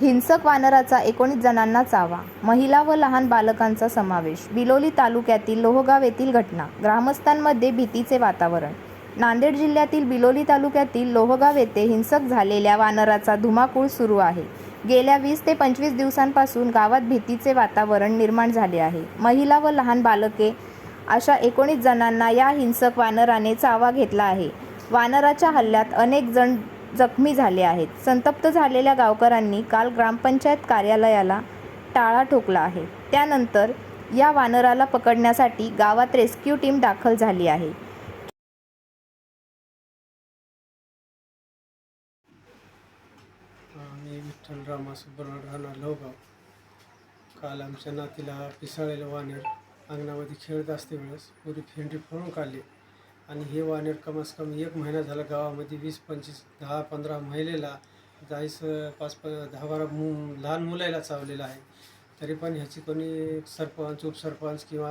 हिंसक वानराचा एकोणीस जणांना चावा. महिला व लहान बालकांचा समावेश. बिलोली तालुक्यातील लोहगाव येथील घटना. ग्रामस्थांमध्ये भीतीचे वातावरण. नांदेड जिल्ह्यातील बिलोली तालुक्यातील लोहगाव येथे हिंसक झालेल्या वानराचा धुमाकूळ सुरू आहे. गेल्या वीस ते पंचवीस दिवसांपासून गावात भीतीचे वातावरण निर्माण झाले आहे. महिला व लहान बालके अशा एकोणीस जणांना या हिंसक वानराने चावा घेतला आहे. वानराच्या हल्ल्यात अनेक जण जखमी झाले आहेत. संतप्त झालेल्या गावकऱ्यांनी काल ग्रामपंचायत कार्यालयाला टाळा ठोकला आहे. त्यानंतर या वानराला पकडण्यासाठी गावात रेस्क्यू टीम दाखल झाली आहे. मी विठ्ठल रामा राहणार लोहगाव काल आमच्या नातीला पिसाळलेलं वानर अंगणामध्ये खेळत असते वेळेस पुरी फेंडी फोडून काढली आणि हे वानेर कमास कमी एक महिना झाला गावामध्ये वीस पंचवीस दहा पंधरा महिलेला जायचं पाच प दहा बारा मु लहान मुलाला चावलेला आहे. तरी पण ह्याची कोणी सरपंच उपसरपंच किंवा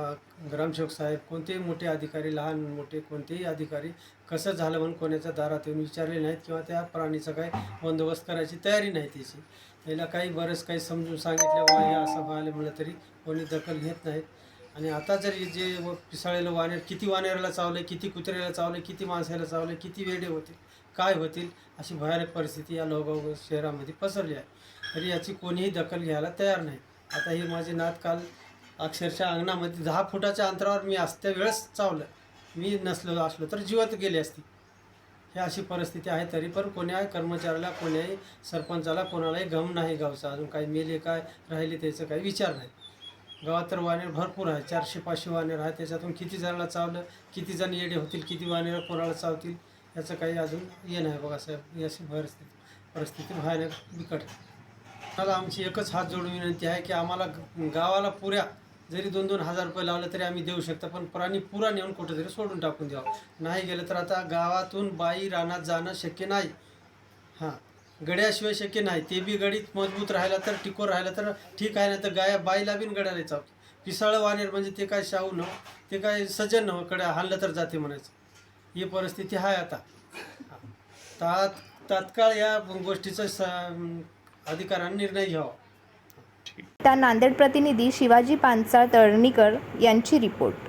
ग्रामसेवक साहेब कोणतेही मोठे अधिकारी लहान मोठे कोणतेही अधिकारी कसं झालं म्हणून कोणाच्या दारात येऊन विचारले नाहीत किंवा त्या प्राणीचा काही बंदोबस्त करायची तयारी नाही त्याची. त्याला काही बरंच काही समजून सांगितलं बा हे असं व्हायला म्हणलं तरी कोणी दखल घेत नाहीत. आणि आता जर जे पिसाळेला वानेर किती वानेराला चावले किती कुत्र्याला चावले किती माणसाला चावले किती वेडे होतील काय होतील अशी भयानक परिस्थिती या लोहगाव शहरामध्ये पसरली आहे. तरी याची कोणीही दखल घ्यायला तयार नाही. आता हे माझे नात काल अक्षरशः अंगणामध्ये दहा फुटाच्या अंतरावर मी असत्या वेळेस चावलं. मी नसलो असलो तर जीवत गेली असती. ही अशी परिस्थिती आहे तरी पण कोण्याही कर्मचाऱ्याला कोण्याही सरपंचाला कोणालाही गम नाही गावचा. अजून काही मेले काय राहिले त्याचं काही विचार नाही. गावात तर वानेर भरपूर आहे चारशे पाचशे वानेर आहे त्याच्यातून किती जणांना चावलं किती जण येडे होतील किती वानेर कोणाला चावतील याचं काही अजून हे नाही बघा साहेब. याची अशी परिस्थिती परिस्थिती भयानक बिकट मला आमची एकच हात जोडून विनंती आहे की आम्हाला गावाला पुऱ्या जरी दोन दोन हजार रुपये लावले तरी आम्ही देऊ शकतो पण प्राणी पुरा नेऊन कुठेतरी सोडून टाकून द्यावं. नाही गेलं तर आता गावातून बाई रानात जाणं शक्य नाही. हां. गड्याशिवाय शक्य नाही. ते बी गडीत मजबूत राहिला तर टिकोर राहिला तर ठीक आहे ना तर गाया बाईला बिन गड्याला चावतो. पिसाळं वानेर म्हणजे ते काय शाहू न ते काय सज्जन न कडे हल्लं तर जाते म्हणायचं. ही परिस्थिती आहे आता. तात तात्काळ या गोष्टीचा स अधिकाऱ्यांनी निर्णय घ्यावा. त्या नांदेड प्रतिनिधी शिवाजी पांचाळ तळणीकर यांची रिपोर्ट.